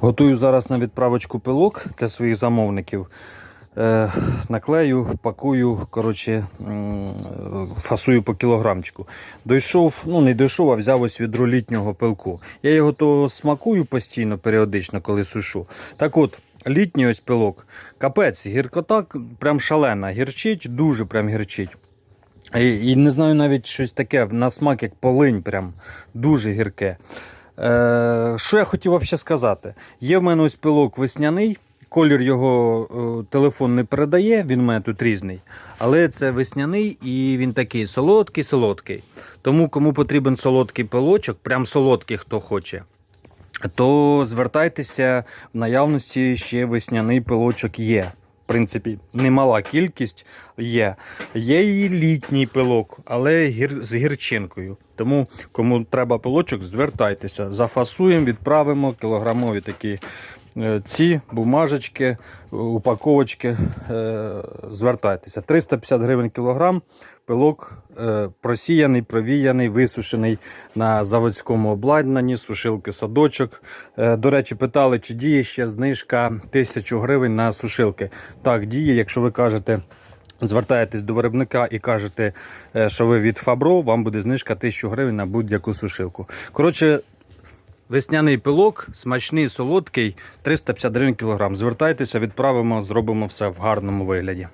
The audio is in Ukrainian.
Готую зараз на відправочку пилок для своїх замовників. Е, наклею, пакую, коротше, фасую по кілограмчику. Дійшов, ну не дійшов, а взяв ось відро літнього пилку. Я його то смакую постійно, періодично, коли сушу. Так от, літній ось пилок, капець, гіркота прям шалена, гірчить, дуже прям гірчить. І, і не знаю навіть щось таке на смак, як полинь, прям дуже гірке. Е, що я хотів взагалі сказати? Є в мене ось пилок весняний, колір його е, телефон не передає, він у мене тут різний. Але це весняний і він такий солодкий, солодкий. Тому кому потрібен солодкий пилочок, прям солодкий, хто хоче. То звертайтеся в наявності ще весняний пилочок є. В принципі, немала кількість є. Є і літній пилок, але гір... з гірчинкою. Тому, кому треба пилочок, звертайтеся. Зафасуємо, відправимо кілограмові такі е, ці бумажечки, упаковочки. е, Звертайтеся. 350 гривень кілограм. Пилок е, просіяний, провіяний, висушений на заводському обладнанні, сушилки садочок. До речі, питали, чи діє ще знижка 1000 гривень на сушилки. Так, діє, якщо ви кажете. Звертаєтесь до виробника і кажете, е, що ви від Фабро, вам буде знижка 1000 гривень на будь-яку сушилку. Коротше, весняний пилок, смачний, солодкий, 350 гривень кілограм. Звертайтеся, відправимо, зробимо все в гарному вигляді.